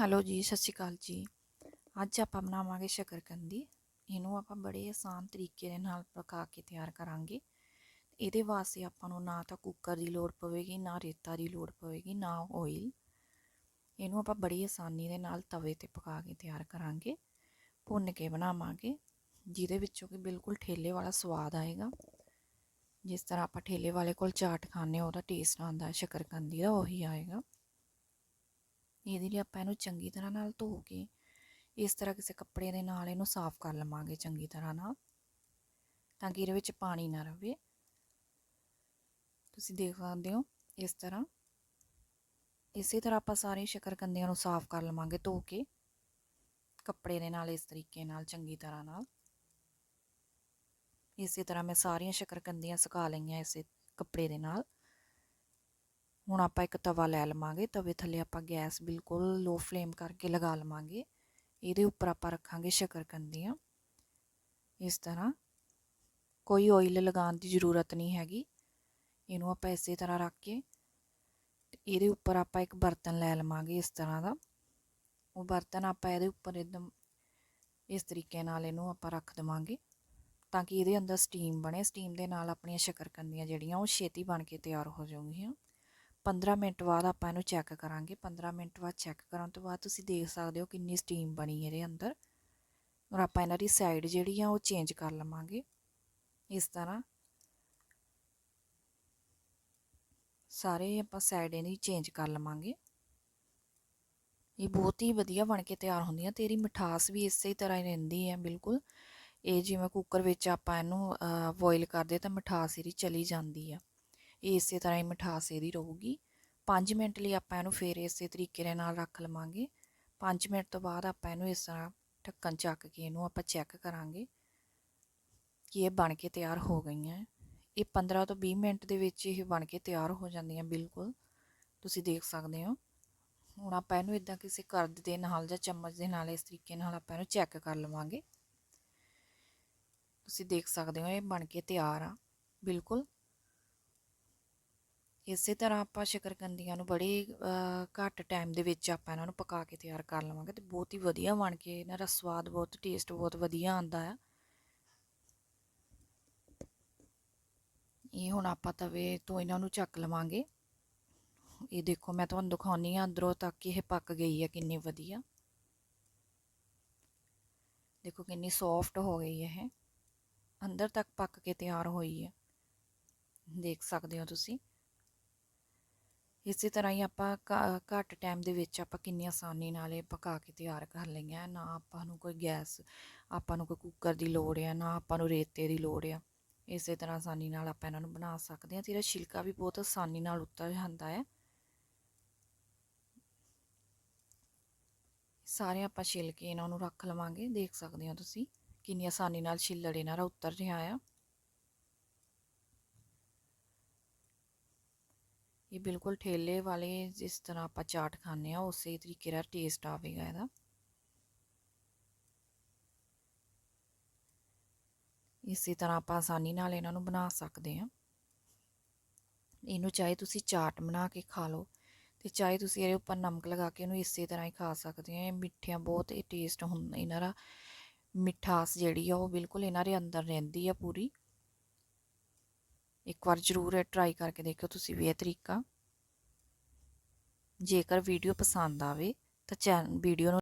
Hello ਜੀ, ਸਤਿ ਸ਼੍ਰੀ ਅਕਾਲ ਜੀ। ਅੱਜ ਆਪਾਂ ਬਣਾਵਾਂਗੇ ਸ਼ਕਰਕੰਦੀ। ਇਹਨੂੰ ਆਪਾਂ ਬੜੇ ਆਸਾਨ ਤਰੀਕੇ ਦੇ ਨਾਲ ਪਕਾ ਕੇ ਤਿਆਰ ਕਰਾਂਗੇ। ਇਹਦੇ ਵਾਸਤੇ ਆਪਾਂ ਨੂੰ ਨਾ ਤਾਂ ਕੁੱਕਰ ਦੀ ਲੋੜ ਪਵੇਗੀ, ਨਾ ਰੇਤਾ ਦੀ ਲੋੜ ਪਵੇਗੀ, ਨਾ ਆਇਲ ਇਹਨੂੰ ਆਪਾਂ ਬੜੀ ਆਸਾਨੀ ਦੇ ਨਾਲ ਤਵੇ ਤੇ ਪਕਾ ਕੇ ਤਿਆਰ ਕਰਾਂਗੇ। ਭੁੰਨ ਕੇ ਬਣਾਵਾਂਗੇ, ਜਿਹਦੇ ਵਿੱਚੋਂ ਕਿ ਬਿਲਕੁਲ ਠੇਲੇ ਵਾਲਾ ਸਵਾਦ ਆਏਗਾ। ਜਿਸ ਤਰ੍ਹਾਂ ਆਪਾਂ ਠੇਲੇ ਵਾਲੇ ਕੋਲ ਚਾਟ ਖਾਂਦੇ ਉਹਦਾ ਟੇਸਟ ਆਉਂਦਾ, ਸ਼ਕਰਕੰਦੀ ਦਾ ਉਹੀ ਆਏਗਾ। ਇਹਦੇ ਲਈ ਆਪਾਂ ਇਹਨੂੰ ਚੰਗੀ ਤਰ੍ਹਾਂ ਨਾਲ ਧੋ ਕੇ, ਇਸ ਤਰ੍ਹਾਂ ਕਿਸੇ ਕੱਪੜੇ ਦੇ ਨਾਲ ਇਹਨੂੰ ਸਾਫ਼ ਕਰ ਲਵਾਂਗੇ ਚੰਗੀ ਤਰ੍ਹਾਂ ਨਾਲ, ਤਾਂ ਕਿ ਇਹਦੇ ਵਿੱਚ ਪਾਣੀ ਨਾ ਰਹੇ ਤੁਸੀਂ ਦੇਖ ਸਕਦੇ ਹੋ ਇਸ ਤਰ੍ਹਾਂ। ਇਸੇ ਤਰ੍ਹਾਂ ਆਪਾਂ ਸਾਰੇ ਸ਼ਕਰਕੰਦੀਆਂ ਨੂੰ ਸਾਫ਼ ਕਰ ਲਵਾਂਗੇ ਧੋ ਕੇ, ਕੱਪੜੇ ਦੇ ਨਾਲ, ਇਸ ਤਰੀਕੇ ਨਾਲ, ਚੰਗੀ ਤਰ੍ਹਾਂ ਨਾਲ। ਇਸੇ ਤਰ੍ਹਾਂ ਮੈਂ ਸਾਰੀਆਂ ਸ਼ਕਰਕੰਦੀਆਂ ਸੁਕਾ ਲਈਆਂ ਇਸੇ ਕੱਪੜੇ ਦੇ ਨਾਲ। ਹੁਣ ਆਪਾਂ ਇੱਕ ਤਵਾ ਲੈ ਲਵਾਂਗੇ, ਤਵੇ ਥੱਲੇ ਆਪਾਂ ਗੈਸ ਬਿਲਕੁਲ ਲੋ ਫਲੇਮ ਕਰਕੇ ਲਗਾ ਲਵਾਂਗੇ। ਇਹਦੇ ਉੱਪਰ ਆਪਾਂ ਰੱਖਾਂਗੇ ਸ਼ਕਰਕੰਦੀਆਂ ਇਸ ਤਰ੍ਹਾਂ ਕੋਈ ਆਇਲ ਲਗਾਉਣ ਦੀ ਜ਼ਰੂਰਤ ਨਹੀਂ ਹੈਗੀ। ਇਹਨੂੰ ਆਪਾਂ ਇਸੇ ਤਰ੍ਹਾਂ ਰੱਖ ਕੇ ਇਹਦੇ ਉੱਪਰ ਆਪਾਂ ਇੱਕ ਬਰਤਨ ਲੈ ਲਵਾਂਗੇ ਇਸ ਤਰ੍ਹਾਂ ਦਾ। ਉਹ ਬਰਤਨ ਆਪਾਂ ਇਹਦੇ ਉੱਪਰ ਇਦਾਂ ਇਸ ਤਰੀਕੇ ਨਾਲ ਇਹਨੂੰ ਆਪਾਂ ਰੱਖ ਦੇਵਾਂਗੇ ਤਾਂ ਕਿ ਇਹਦੇ ਅੰਦਰ ਸਟੀਮ ਬਣੇ। ਸਟੀਮ ਦੇ ਨਾਲ ਆਪਣੀਆਂ ਸ਼ਕਰਕੰਦੀਆਂ ਜਿਹੜੀਆਂ ਉਹ ਛੇਤੀ ਬਣ ਕੇ ਤਿਆਰ ਹੋ ਜਾਣਗੀਆਂ 15 ਮਿੰਟ ਬਾਅਦ ਆਪਾਂ ਇਹਨੂੰ ਚੈੱਕ ਕਰਾਂਗੇ। 15 ਮਿੰਟ ਬਾਅਦ ਚੈੱਕ ਕਰਨ ਤੋਂ ਬਾਅਦ ਤੁਸੀਂ ਦੇਖ ਸਕਦੇ ਹੋ ਕਿੰਨੀ ਸਟੀਮ ਬਣੀ ਇਹਦੇ ਅੰਦਰ। ਔਰ ਆਪਾਂ ਇਹਨਾਂ ਦੀ ਸਾਈਡ ਜਿਹੜੀ ਆ ਉਹ ਚੇਂਜ ਕਰ ਲਵਾਂਗੇ। ਇਸ ਤਰ੍ਹਾਂ ਸਾਰੇ ਆਪਾਂ ਸਾਈਡ ਇਹਦੀ ਚੇਂਜ ਕਰ ਲਵਾਂਗੇ। ਇਹ ਬਹੁਤ ਹੀ ਵਧੀਆ ਬਣ ਕੇ ਤਿਆਰ ਹੁੰਦੀਆਂ ਤੇ ਇਹਦੀ ਮਿਠਾਸ ਵੀ ਇਸੇ ਤਰ੍ਹਾਂ ਹੀ ਰਹਿੰਦੀ ਹੈ ਬਿਲਕੁਲ। ਇਹ ਜਿਵੇਂ ਕੁੱਕਰ ਵਿੱਚ ਆਪਾਂ ਇਹਨੂੰ ਬੋਇਲ ਕਰਦੇ ਤਾਂ ਮਿਠਾਸ ਇਹਦੀ ਚਲੀ ਜਾਂਦੀ ਆ। ਇਹ ਇਸੇ ਤਰ੍ਹਾਂ ਹੀ ਮਿਠਾਸ ਇਹਦੀ ਰਹੂਗੀ। 5 ਮਿੰਟ ਲਈ ਆਪਾਂ ਇਹਨੂੰ ਫੇਰ ਇਸੇ ਤਰੀਕੇ ਦੇ ਨਾਲ ਰੱਖ ਲਵਾਂਗੇ। 5 ਮਿੰਟ ਤੋਂ ਬਾਅਦ ਆਪਾਂ ਇਹਨੂੰ ਇਸ ਤਰ੍ਹਾਂ ਢੱਕਣ ਚੱਕ ਕੇ ਇਹਨੂੰ ਆਪਾਂ ਚੈੱਕ ਕਰਾਂਗੇ ਕਿ ਇਹ ਬਣ ਕੇ ਤਿਆਰ ਹੋ ਗਈਆਂ। ਇਹ 15 ਤੋਂ 20 ਮਿੰਟ ਦੇ ਵਿੱਚ ਇਹ ਬਣ ਕੇ ਤਿਆਰ ਹੋ ਜਾਂਦੀਆਂ ਬਿਲਕੁਲ। ਤੁਸੀਂ ਦੇਖ ਸਕਦੇ ਹੋ। ਹੁਣ ਆਪਾਂ ਇਹਨੂੰ ਇਦਾਂ ਕਿਸੇ ਕਰਦ ਦੇ ਨਾਲ ਜਾਂ ਚਮਚ ਦੇ ਨਾਲ ਇਸ ਤਰੀਕੇ ਨਾਲ ਆਪਾਂ ਇਹਨੂੰ ਚੈੱਕ ਕਰ ਲਵਾਂਗੇ। ਤੁਸੀਂ ਦੇਖ ਸਕਦੇ ਹੋ ਇਹ ਬਣ ਕੇ ਤਿਆਰ ਆ ਬਿਲਕੁਲ। ਇਸੇ ਤਰ੍ਹਾਂ ਆਪਾਂ ਸ਼ਿਕਰਕੰਦੀਆਂ ਨੂੰ ਬੜੇ ਘੱਟ ਟਾਈਮ ਦੇ ਵਿੱਚ ਆਪਾਂ ਇਹਨਾਂ ਨੂੰ ਪਕਾ ਕੇ ਤਿਆਰ ਕਰ ਲਵਾਂਗੇ ਤੇ ਬਹੁਤ ਹੀ ਵਧੀਆ ਬਣ ਕੇ ਇਹਨਾਂ ਦਾ ਸਵਾਦ ਬਹੁਤ ਟੇਸਟ ਬਹੁਤ ਵਧੀਆ ਆਉਂਦਾ ਆ। ਇਹ ਹੁਣ ਆਪਾਂ ਤਵੇ ਤੋਂ ਇਹਨਾਂ ਨੂੰ ਚੱਕ ਲਵਾਂਗੇ। ਇਹ ਦੇਖੋ ਮੈਂ ਤੁਹਾਨੂੰ ਦਿਖਾਉਣੀ ਆ ਅੰਦਰੋਂ ਤੱਕ ਇਹ ਪੱਕ ਗਈ ਹੈ ਕਿੰਨੀ ਵਧੀਆ। ਦੇਖੋ ਕਿੰਨੀ ਸੌਫਟ ਹੋ ਗਈ ਹੈ ਇਹ। ਅੰਦਰ ਤੱਕ ਪੱਕ ਕੇ ਤਿਆਰ ਹੋਈ ਹੈ ਦੇਖ ਸਕਦੇ ਹੋ ਤੁਸੀਂ। ਇਸੇ ਤਰ੍ਹਾਂ ਹੀ ਆਪਾਂ ਘੱਟ ਟਾਈਮ ਦੇ ਵਿੱਚ ਆਪਾਂ ਕਿੰਨੀ ਆਸਾਨੀ ਨਾਲ ਇਹ ਪਕਾ ਕੇ ਤਿਆਰ ਕਰ ਲਈਆਂ ਨਾ ਆਪਾਂ ਨੂੰ ਕੋਈ ਗੈਸ, ਆਪਾਂ ਨੂੰ ਕੋਈ ਕੁੱਕਰ ਦੀ ਲੋੜ ਆ, ਨਾ ਆਪਾਂ ਨੂੰ ਰੇਤੇ ਦੀ ਲੋੜ ਆ। ਇਸੇ ਤਰ੍ਹਾਂ ਆਸਾਨੀ ਨਾਲ ਆਪਾਂ ਇਹਨਾਂ ਨੂੰ ਬਣਾ ਸਕਦੇ ਹਾਂ। ਤੇ ਇਹਦਾ ਛਿਲਕਾ ਵੀ ਬਹੁਤ ਆਸਾਨੀ ਨਾਲ ਉੱਤਰ ਜਾਂਦਾ ਹੈ। ਸਾਰੇ ਆਪਾਂ ਛਿਲ ਕੇ ਇਹਨਾਂ ਨੂੰ ਰੱਖ ਲਵਾਂਗੇ। ਦੇਖ ਸਕਦੇ ਹੋ ਤੁਸੀਂ ਕਿੰਨੀ ਆਸਾਨੀ ਨਾਲ ਛਿੱਲੜ ਇਹਨਾਂ ਦਾ ਉਤਰ ਰਿਹਾ ਆ। ਇਹ ਬਿਲਕੁਲ ਠੇਲੇ ਵਾਲੇ ਜਿਸ ਤਰ੍ਹਾਂ ਆਪਾਂ ਚਾਟ ਖਾਂਦੇ ਆ ਉਸੇ ਤਰੀਕੇ ਦਾ ਟੇਸਟ ਆਵੇਗਾ ਇਹਦਾ। ਇਸੇ ਤਰ੍ਹਾਂ ਆਪਾਂ ਆਸਾਨੀ ਨਾਲ ਇਹਨਾਂ ਨੂੰ ਬਣਾ ਸਕਦੇ ਆ ਇਹਨੂੰ ਚਾਹੇ ਤੁਸੀਂ ਚਾਟ ਬਣਾ ਕੇ ਖਾ ਲਓ ਤੇ ਚਾਹੇ ਤੁਸੀਂ ਇਹਦੇ ਉੱਪਰ ਨਮਕ ਲਗਾ ਕੇ ਇਹਨੂੰ ਇਸੇ ਤਰ੍ਹਾਂ ਹੀ ਖਾ ਸਕਦੇ ਆ ਇਹ ਮਿੱਠੀਆਂ ਬਹੁਤ ਇਹ ਟੇਸਟ ਹੁੰਦਾ, ਇਹਨਾਂ ਦਾ ਮਿਠਾਸ ਜਿਹੜੀ ਆ ਉਹ ਬਿਲਕੁਲ ਇਹਨਾਂ ਦੇ ਅੰਦਰ ਰਹਿੰਦੀ ਆ ਪੂਰੀ। ਇੱਕ ਵਾਰ ਜ਼ਰੂਰ ਟਰਾਈ ਕਰਕੇ ਦੇਖਿਓ ਤੁਸੀਂ ਵੀ ਇਹ ਤਰੀਕਾ। ਜੇਕਰ ਵੀਡੀਓ ਪਸੰਦ ਆਵੇ ਤਾਂ ਚੈਨਲ ਵੀਡੀਓ ਨੂੰ